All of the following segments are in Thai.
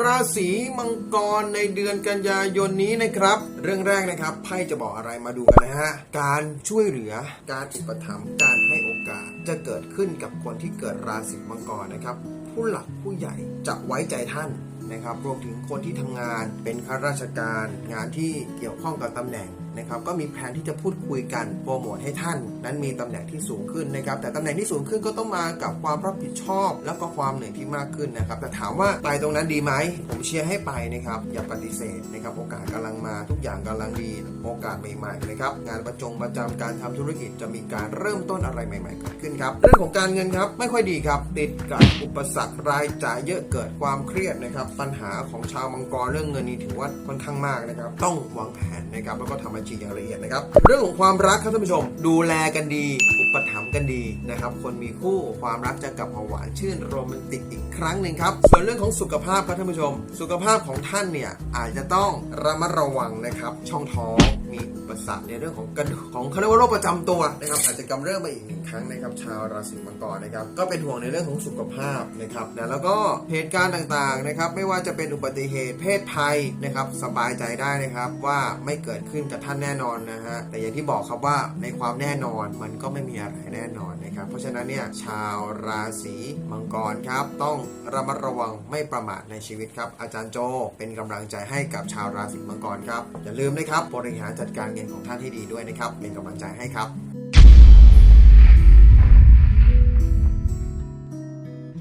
ราศีมังกรในเดือนกันยายนนี้นะครับ เรื่องแรกนะครับไพ่จะบอกอะไรมาดูกันนะฮะ การช่วยเหลือการอุปถัมภ์การให้โอกาสจะเกิดขึ้นกับคนที่เกิดราศีมังกรนะครับ ผู้หลักผู้ใหญ่จะไว้ใจท่านนะครับรวมถึงคนที่ทำงานเป็นข้าราชการ งานที่เกี่ยวข้องกับตำแหน่ง นะครับก็มีแผนที่จะพูดคุยกันโปรโมทให้ท่าน นั้นมีตำแหน่งที่สูงขึ้นนะครับแต่ตำแหน่งที่สูงขึ้นก็ต้องมากับความรับผิดชอบ แล้วก็ความเหนื่อยที่มากขึ้นนะครับแต่ถามว่าไปตรงนั้นดีไหมผมเชียร์ให้ไปนะครับอย่าปฏิเสธนะครับโอกาสกำลังมาทุกอย่างกำลังดีโอกาสใหม่ๆนะครับงานประจงประจำการทำธุรกิจจะมีการเริ่มต้นอะไรใหม่ๆเกิดขึ้นครับเรื่องของการเงินครับไม่ค่อยดีครับติดกับอุปสรรครายจ่ายเยอะเกิดความเครียดนะครับปัญหาของชาวมังกรเรื่องเงินนี้ถือว่าค่อนข้างมากนะครับต้องวางแผนนะครับแล้วก็ทำบัญชีอย่างละเอียดนะครับ เรื่องของความรักครับท่านผู้ชม ดูแลกันดี อุปถัมภ์กันดีนะครับ คนมีคู่ความรักจะกลับมาหวานชื่นโรแมนติกอีกครั้งหนึ่งครับ ส่วนเรื่องของสุขภาพครับท่านผู้ชม สุขภาพของท่านเนี่ยอาจจะต้องระมัดระวังนะครับ ช่องท้องมีอุปสรรคในเรื่องของกระดูกของเขาเรียกว่าโรคประจำตัวนะครับ อาจจะกำเริบมาอีกหนึ่งครั้งนะครับ ชาวราศีมังกรนะครับ ก็เป็นห่วงในเรื่องของสุขภาพนะครับนะแล้วก็เหตุการณ์ต่างๆนะครับ ไม่ว่าจะเป็นอุบัติเหตุเพศภัยนะครับ สบายใจได้นะครับว่าไม่เกิดขึ้นกับท่านแน่นอนนะฮะแต่อย่างที่บอกครับว่าในความแน่นอนมันก็ไม่มีอะไรแน่นอนนะครับเพราะฉะนั้นเนี่ยชาวราศีมังกรครับต้องระมัดระวังไม่ประมาทในชีวิตครับอาจารย์โจเป็นกำลังใจให้กับชาวราศีมังกรครับอย่าลืมนะครับบริหารจัดการเงินของท่านให้ดีด้วยนะครับเป็นกำลังใจให้ครับ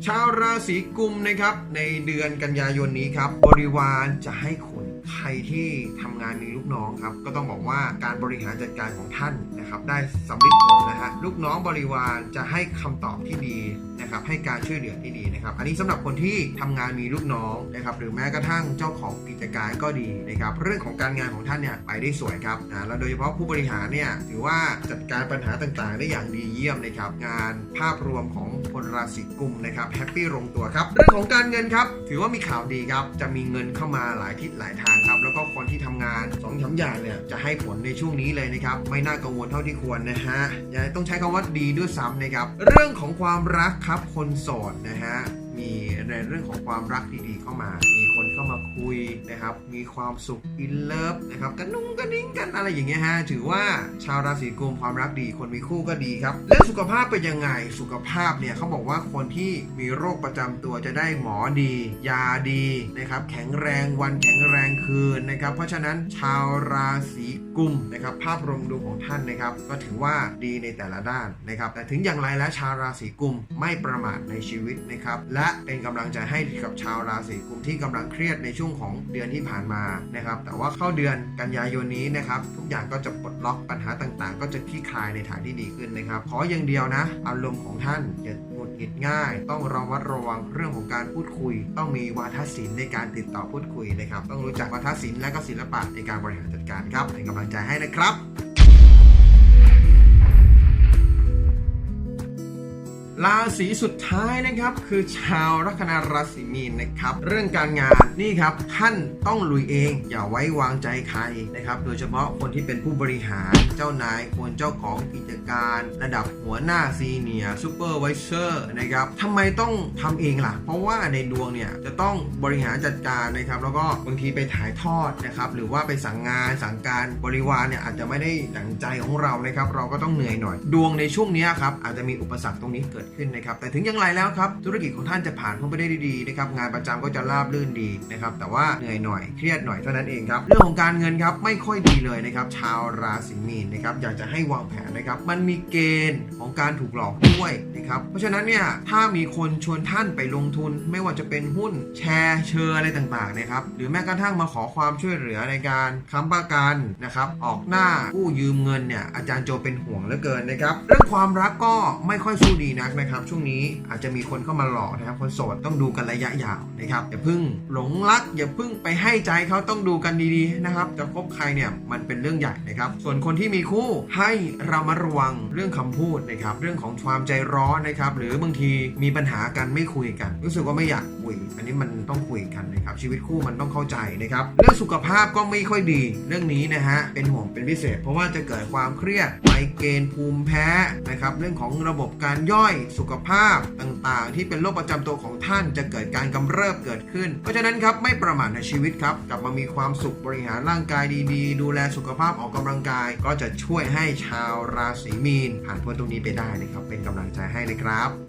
ชาวราศีกุมนะครับในเดือนกันยายนนี้ครับ บริวารจะให้คุณ ใครที่ทำงานมีลูกน้องครับ ก็ต้องบอกว่าการบริหารจัดการของท่านนะครับ ได้สำเร็จผลนะฮะลูกน้องบริวารจะให้คำตอบที่ดีนะครับให้การช่วยเหลือที่ดีนะครับ อันนี้สำหรับคนที่ทำงานมีลูกน้องนะครับ หรือแม้กระทั่งเจ้าของกิจการก็ดีนะครับ เรื่องของการงานของท่านเนี่ยไปได้สวยครับนะแล้วโดยเฉพาะผู้บริหารเนี่ยถือว่าจัดการปัญหาต่างๆ ได้อย่างดีเยี่ยมนะครับ งานภาพรวมของคนราศีกุมนะครับแฮปปี้ลงตัวครับ เรื่องของการเงินครับ ถือว่ามีข่าวดีครับ จะมีเงินเข้ามาหลายทิศหลายทางครับแล้วก็คนที่ทำงาน2องสาอย่างเนี่ยจะให้ผลในช่วงนี้เลยนะครับไม่น่ากังวลเท่าที่ควรนะฮะอย่าต้องใช้คำว่าดีด้วยซ้ำนะครับเรื่องของความรักครับคนโสดนะฮะมีในเรื่องของความรักดีๆเข้ามามีคน มาคุยนะครับ มีความสุขอินเลิฟนะครับกระนุ่งกระนิ่งกันอะไรอย่างเงี้ยฮะถือว่าชาวราศีกุมความรักดี คนมีคู่ก็ดีครับเรื่องสุขภาพเป็นยังไงสุขภาพเนี่ยเขาบอกว่าคนที่มีโรคประจำตัวจะได้หมอดี ยาดีนะครับแข็งแรงวันแข็งแรงคืนนะครับ เพราะฉะนั้นชาวราศีกุมนะครับภาพรวมดวงของท่านนะครับ ก็ถือว่าดีในแต่ละด้านนะครับ แต่ถึงอย่างไรแล้วชาวราศีกุมไม่ประมาทในชีวิตนะครับและเป็นกำลังใจให้กับชาวราศีกุมที่กำลังเครียดในช่วงของเดือนที่ผ่านมานะครับ แต่ว่าเข้าเดือนกันยายนนี้นะครับ ทุกอย่างก็จะปลดล็อกปัญหาต่างๆ ก็จะคลี่คลายในทางที่ดีขึ้นนะครับ ขออย่างเดียวนะ อารมณ์ของท่านอย่าหงุดหงิดง่าย ต้องระมัดระวังเรื่องของการพูดคุย ต้องมีวาทศิลป์ในการติดต่อพูดคุยนะครับ ต้องรู้จักวาทศิลป์และก็ศิลปะในการบริหารจัดการครับเป็นกำลังใจให้นะครับ ราศีสุดท้ายนะครับคือชาวลัคนาราศีมีนนะครับ เรื่องการงานนี่ครับท่านต้องลุยเอง อย่าไว้วางใจใครนะครับ โดยเฉพาะคนที่เป็นผู้บริหารเจ้านายคนเจ้าของกิจการ ระดับหัวหน้าซีเนียร์ซูเปอร์ไวเซอร์นะครับทำไมต้องทำเองล่ะ เพราะว่าในดวงเนี่ยจะต้องบริหารจัดการนะครับ แล้วก็บางทีไปถ่ายทอดนะครับ หรือว่าไปสั่งงานสั่งการบริวารเนี่ยอาจจะไม่ได้ดังใจของเรานะครับ เราก็ต้องเหนื่อยหน่อย ดวงในช่วงนี้ครับอาจจะมีอุปสรรคตรงนี้เกิดขึ้นนะครับ แต่ถึงอย่างไรแล้วครับ ธุรกิจของท่านจะผ่านพ้นไปได้ดีนะครับ งานประจำก็จะราบรื่นดีนะครับ แต่ว่าเหนื่อยหน่อย เครียดหน่อยเท่านั้นเองครับ เรื่องของการเงินครับไม่ค่อยดีเลยนะครับ ชาวราศีมีนนะครับ อยากจะให้วางแผนนะครับ มันมีเกณฑ์ของการถูกหลอกด้วยนะครับ เพราะฉะนั้นเนี่ย ถ้ามีคนชวนท่านไปลงทุน ไม่ว่าจะเป็นหุ้น แชร์ เชอร์อะไรต่างๆนะครับ หรือแม้กระทั่งมาขอความช่วยเหลือในการค้ำประกันนะครับ ออกหน้ากู้ยืมเงินเนี่ย อาจารย์โจเป็นห่วงเหลือเกินนะครับ เรื่องความรักก็ไม่ค่อยสู้ดีนักนะครับ ช่วงนี้อาจจะมีคนเข้ามาหลอกนะครับ คนโสดต้องดูกันระยะยาวนะครับอย่าพิ่งหลงรัก อย่าพิ่งไปให้ใจเขาต้องดูกันดีๆนะครับ จะคบใครเนี่ยมันเป็นเรื่องใหญ่นะครับ ส่วนคนที่มีคู่ให้เรามาระวังเรื่องคำพูดนะครับ เรื่องของความใจร้อนนะครับ หรือบางทีมีปัญหากันไม่คุยกัน รู้สึกว่าไม่อยากคุย อันนี้มันต้องคุยกันนะครับ ชีวิตคู่มันต้องเข้าใจนะครับ เรื่องสุขภาพก็ไม่ค่อยดี เรื่องนี้นะฮะเป็นห่วงเป็นพิเศษ เพราะว่าจะเกิดความเครียดไมเกรนภูมิแพ้นะครับ เรื่องของระบบการย่อยสุขภาพต่างๆ ที่เป็นโรคประจำตัวของท่านจะเกิดการกำเริบเกิดขึ้น เพราะฉะนั้นครับไม่ประมาทในชีวิตครับกลับมามีความสุขบริหารร่างกายดีๆ ดูแลสุขภาพออกกำลังกาย ก็จะช่วยให้ชาวราศีมีนผ่านพ้นตรงนี้ไปได้นะครับเป็นกำลังใจให้เลยครับ